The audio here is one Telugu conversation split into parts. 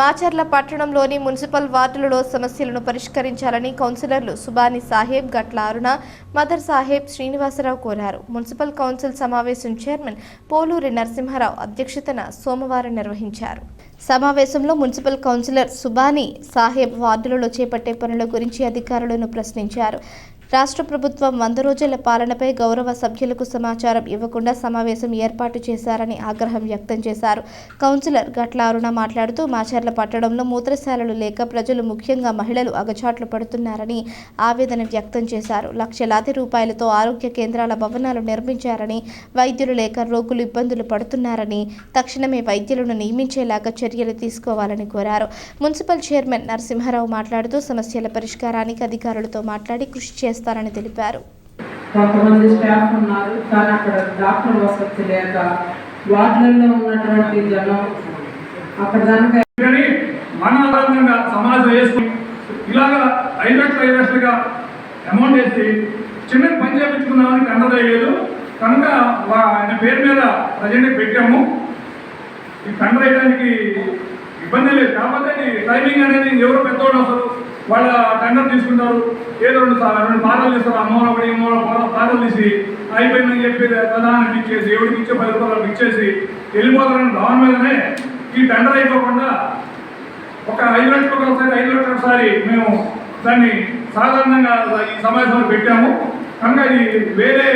మాచర్ల పట్టణంలోని మున్సిపల్ వార్డులలో సమస్యలను పరిష్కరించాలని కౌన్సిలర్లు సుబాని సాహెబ్ గట్ల అరుణ మదర్ సాహెబ్ శ్రీనివాసరావు కోరారు. మున్సిపల్ కౌన్సిల్ సమావేశం చైర్మన్ పోలూరి నరసింహారావు అధ్యక్షతన సోమవారం నిర్వహించారు. సమావేశంలో మున్సిపల్ కౌన్సిలర్ సుబాని సాహెబ్ వార్డులలో చేపట్టే పనుల గురించి అధికారులను ప్రశ్నించారు. రాష్ట్ర ప్రభుత్వం వంద రోజుల పాలనపై గౌరవ సభ్యులకు సమాచారం ఇవ్వకుండా సమావేశం ఏర్పాటు చేశారని ఆగ్రహం వ్యక్తం చేశారు. కౌన్సిలర్ గట్ల అరుణ మాట్లాడుతూ మాచర్ల పట్టడంలో మూత్రశాలలు లేక ప్రజలు ముఖ్యంగా మహిళలు అగచాట్లు పడుతున్నారని ఆవేదన వ్యక్తం చేశారు. లక్షలాది రూపాయలతో ఆరోగ్య కేంద్రాల భవనాలు నిర్మించారని వైద్యులు లేక రోగులు ఇబ్బందులు పడుతున్నారని తక్షణమే వైద్యులను నియమించేలాగా చర్యలు తీసుకోవాలని కోరారు. మున్సిపల్ చైర్మన్ నరసింహారావు మాట్లాడుతూ సమస్యల పరిష్కారానికి అధికారులతో మాట్లాడి కృషి చేస్తారు. చేస్తారని తెలిపారు. కొంతమంది స్టాఫ్ ఉన్నారు కానీ అక్కడ డాక్టర్ వసతి లేక వార్డులలో ఉన్నటువంటి జనం అక్కడ దానికి మన ఆధారంగా సమాజం వేసుకుని ఇలాగా ఐదు లక్షలు ఐదు లక్షలుగా అమౌంట్ వేసి చిన్న పని చేయించుకుందామని టెండర్ వేయలేదు కనుక వా- ఆయన పేరు మీద ప్రజెంట్ పెట్టాము. ఈ వేయడానికి ఇబ్బంది లేదు. కాకపోతే టైమింగ్ అనేది ఎవరు పెద్దవాళ్ళు వస్తారు వాళ్ళ తీసుకుంటారు. ఏదో రెండు సార్లు రెండు పాటలు తీస్తారు అమ్మోన ఒకటి మూల పాటలు తీసి అయిపోయిందని చెప్పి ప్రధానికి ఇచ్చేసి ఎవరికి ఇచ్చే పది రూపాయలకు ఇచ్చేసి వెళ్ళిపోతారని భవన్ మీదనే ఈ టెండర్ అయిపోకుండా ఒక ఐదు లక్షలు ఒకసారి ఐదు లక్షలు ఒకసారి మేము దాన్ని సాధారణంగా ఈ సమావేశంలో పెట్టాము. కనుక ఇది వేరే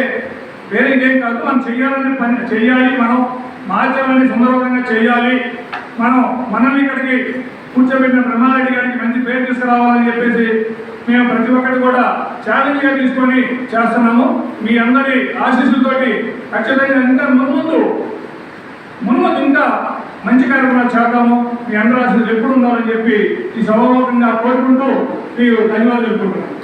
వేరే ఏం కాదు. మనం చెయ్యాలని పని చెయ్యాలి మనం. మార్చాలని సుందరవంతంగా చేయాలి మనం మనల్ని ఇక్కడికి కూర్చోబెట్టిన బ్రహ్మారెడ్డి గారికి మంచి పేరు తీసుకురావాలని చెప్పేసి మేము ప్రతి ఒక్కటి కూడా ఛాలెంజ్గా తీసుకొని చేస్తున్నాము. మీ అందరి ఆశీస్సులతోటి ఖచ్చితంగా ఇంకా ముందు మున్ముందు ఇంకా మంచి కార్యక్రమాలు చేద్దాము. మీ అందరి ఆశీస్సులు ఎప్పుడు ఉండాలని చెప్పి ఈ సభాముఖంగా కోరుకుంటూ మీరు ధన్యవాదాలు చెప్పుకుంటున్నాను.